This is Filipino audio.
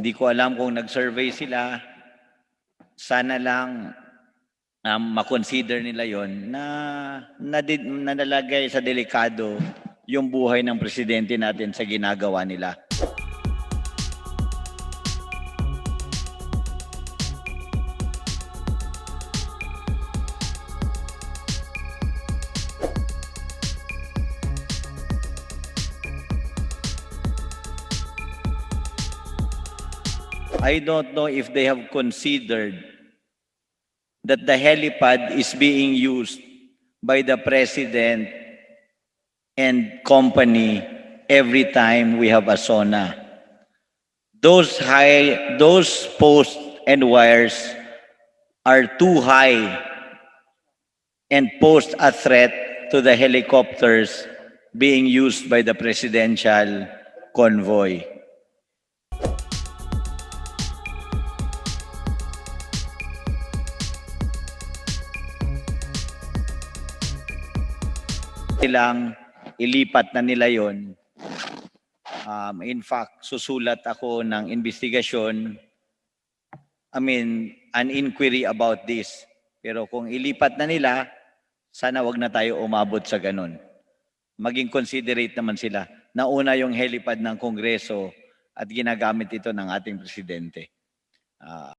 Hindi ko alam kung nag-survey sila. Sana lang um, makonsider nila yon na, na, na nalagay sa delikado yung buhay ng presidente natin sa ginagawa nila. I don't know if they have considered that the helipad is being used by the president and company every time we have a SONA. Those high, those posts and wires are too high and pose a threat to the helicopters being used by the presidential convoy. Ilang ilipat na nila yon. Um, in fact, susulat ako ng investigasyon, I mean, an inquiry about this. Pero kung ilipat na nila, sana wag na tayo umabot sa ganun. Maging considerate naman sila. Nauna yung helipad ng Kongreso at ginagamit ito ng ating presidente. Ah,